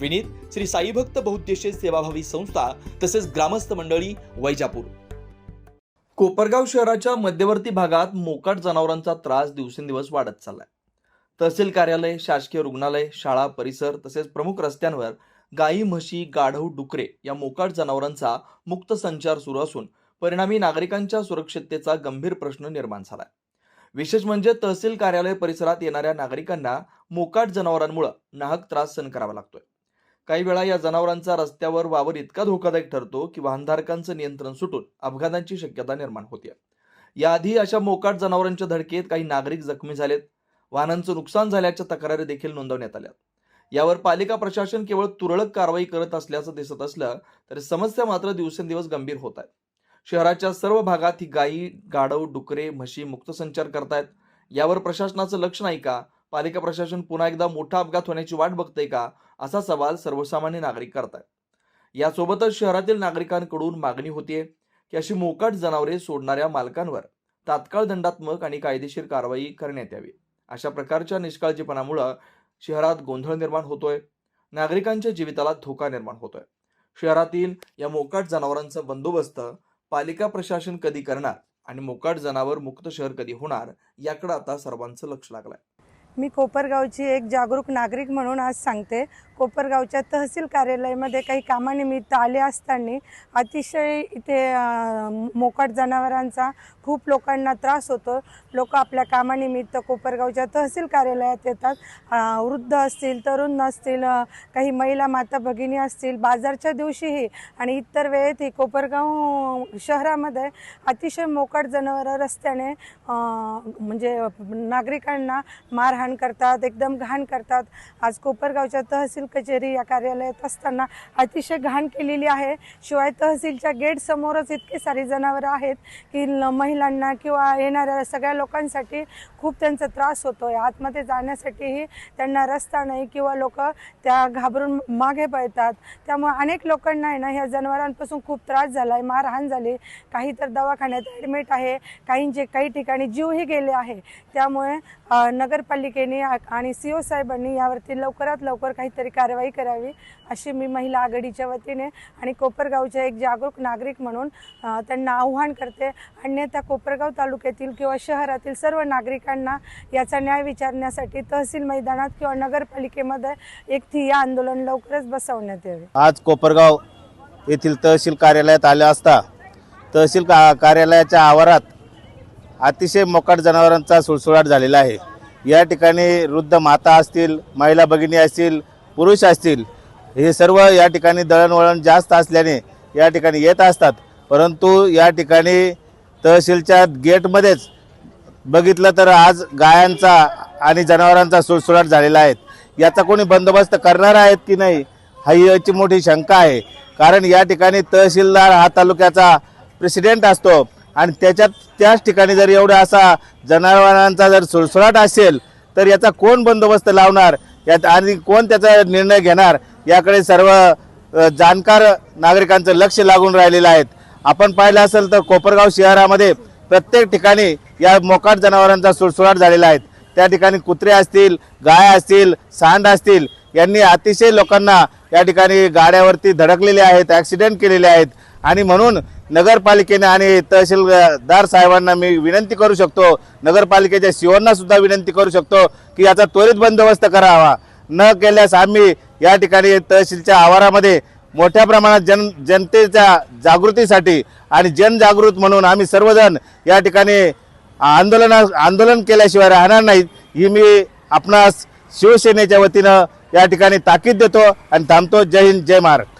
विनीत श्री साईभक्त बहुद्देशीय सेवाभावी संस्था तसेच ग्रामस्थ मंडळी वैजापूर. कोपरगाव शहराच्या मध्यवर्ती भागात मोकाट जनावरांचा त्रास दिवसेंदिवस वाढत चाललाय. तहसील कार्यालय शासकीय रुग्णालय शाळा परिसर तसेच प्रमुख रस्त्यांवर गायी म्हशी गाढव डुकरे या मोकाट जनावरांचा मुक्त संचार सुरू असून परिणामी नागरिकांच्या सुरक्षिततेचा गंभीर प्रश्न निर्माण झालाय. विशेष म्हणजे तहसील कार्यालय परिसरात येणाऱ्या नागरिकांना मोकाट जनावरांमुळे नाहक त्रास सहन करावा लागतोय. काही वेळा या जनावरांचा रस्त्यावर वावर इतका धोकादायक ठरतो की वाहनधारकांचं नियंत्रण सुटून अपघातांची शक्यता निर्माण होते. याआधी अशा मोकाट जनावरांच्या धडकेत काही नागरिक जखमी झालेत. वाहनांचं नुकसान झाल्याच्या तक्रारी देखील नोंदवण्यात आल्या यावर पालिका प्रशासन केवळ तुरळक कारवाई करत असल्याचं दिसत असलं तरी समस्या मात्र दिवसेंदिवस गंभीर होत आहेत. शहराच्या सर्व भागात ही गायी गाढव डुकरे म्हशी मुक्त संचार करतायत. यावर प्रशासनाचं लक्ष नाही का? पालिका प्रशासन पुन्हा एकदा मोठा अपघात होण्याची वाट बघतंय का असा सवाल सर्वसामान्य नागरिक करतात यासोबतच शहरातील नागरिकांकडून मागणी होतीये की अशी मोकाट जनावरे सोडणाऱ्या मालकांवर तात्काळ दंडात्मक आणि कायदेशीर कारवाई करण्यात यावी. अशा प्रकारच्या निष्काळजीपणामुळं शहरात गोंधळ निर्माण होतोय नागरिकांच्या जीविताला धोका निर्माण होतोय. शहरातील या मोकाट जनावरांचा बंदोबस्त पालिका प्रशासन कधी करणार आणि मोकाट जनावर मुक्त शहर कधी होणार याकडे आता सर्वांचं लक्ष लागलंय. मी कोपरगावची एक जागरूक नागरिक म्हणून आज सांगते. कोपरगावच्या तहसील कार्यालयामध्ये काही कामानिमित्त आले असताना अतिशय इथे मोकाट जनावरांचा खूप लोकांना त्रास होतो. लोक आपल्या कामानिमित्त कोपरगावच्या तहसील कार्यालयात येतात. वृद्ध असतील तरुण असतील काही महिला माता भगिनी असतील बाजारच्या दिवशीही आणि इतर वेळेतही कोपरगाव शहरामध्ये अतिशय मोकाट जनावरं रस्त्याने म्हणजे नागरिकांना मारहाण करतात एकदम घाण करतात. आज कोपरगावच्या तहसील कचेरी या कार्यालयात असताना अतिशय घाण केलेली आहे. शिवाय तहसीलच्या गेट समोरच इतकी सारी जनावरं आहेत की महिलांना किंवा येणाऱ्या सगळ्या लोकांसाठी खूप त्यांचा त्रास होतो आहे आतमध्ये जाण्यासाठीही त्यांना रस्ता नाही किंवा लोक त्या घाबरून मागे पळतात. त्यामुळे अनेक लोकांना आहे ना ह्या जनावरांपासून खूप त्रास झाला आहे मारहाण झाली. काही तर दवाखान्यात ॲडमिट आहे. काहींचे काही ठिकाणी जीवही गेले आहे. त्यामुळे नगरपालिकेने आणि सी ओ साहेबांनी यावरती लवकरात लवकर काहीतरी कारवाई करावी अशी मी महिला आघाडीच्या वतीने आणि कोपरगावच्या एक जागरूक नागरिक म्हणून त्यांना आव्हान करते. अन्यथा कोपरगाव तालुक्यातील किंवा शहरातील सर्व नागरिकांना याचा न्याय विचारण्यासाठी तहसील मैदानात किंवा नगरपालिकेमध्ये एक ठिय्या आंदोलन लवकरच बसवण्यात यावे. आज कोपरगाव येथील तहसील कार्यालयात आले असता तहसील का कार्यालयाच्या आवारात अतिशय मोकाट जनावरांचा सुळसुळाट झालेला आहे. या ठिकाणी वृद्ध माता असतील महिला भगिनी असतील पुरुष असतील. हे सर्व या ठिकाणी दळणवळण जास्त असल्याने या ठिकाणी येत असतात. परंतु या ठिकाणी तहसीलच्या गेटमध्येच बघितलं तर आज गायांचा आणि जनावरांचा सुळसुळाट झालेला आहे. याचा कोणी बंदोबस्त करणार आहेत की नाही हा ही याची मोठी शंका आहे. कारण या ठिकाणी तहसीलदार हा तालुक्याचा प्रेसिडेंट असतो आणि त्याच्यात त्याच ठिकाणी जर एवढा असा जनावरांचा जर सुळसुळाट असेल तर याचा कोण बंदोबस्त लावणार? यात आणि कोण त्याचा निर्णय घेणार? याकडे सर्व जाणकार नागरिकांचं लक्ष लागून राहिलेलं आहे आपण पाहिलं असेल तर कोपरगाव शहरामध्ये प्रत्येक ठिकाणी या मोकाट जनावरांचा सुळसुळाट झालेला आहे. त्या ठिकाणी कुत्रे असतील गाय असतील सांड असतील यांनी अतिशय लोकांना या ठिकाणी गाड्यावरती धडकलेले आहेत ॲक्सिडेंट केलेले आहेत. आणि म्हणून नगरपालिकेने आणि तहसीलदार साहेबांना मी विनंती करू शकतो नगरपालिकेच्या सीओंना सुद्धा विनंती करू शकतो की याचा त्वरित बंदोबस्त करावा. न केल्यास आम्ही या ठिकाणी तहसीलच्या आवारामध्ये मोठ्या प्रमाणात जन जनतेच्या जागृतीसाठी आणि जनजागृत म्हणून आम्ही सर्वजण या ठिकाणी आंदोलन आंदोलन केल्याशिवाय राहणार नाहीत ही मी आपणास शिवसेनेच्या वतीनं या ठिकाणी ताकीद देतो आणि थांबतो. जय हिंद जय महाराष्ट्र.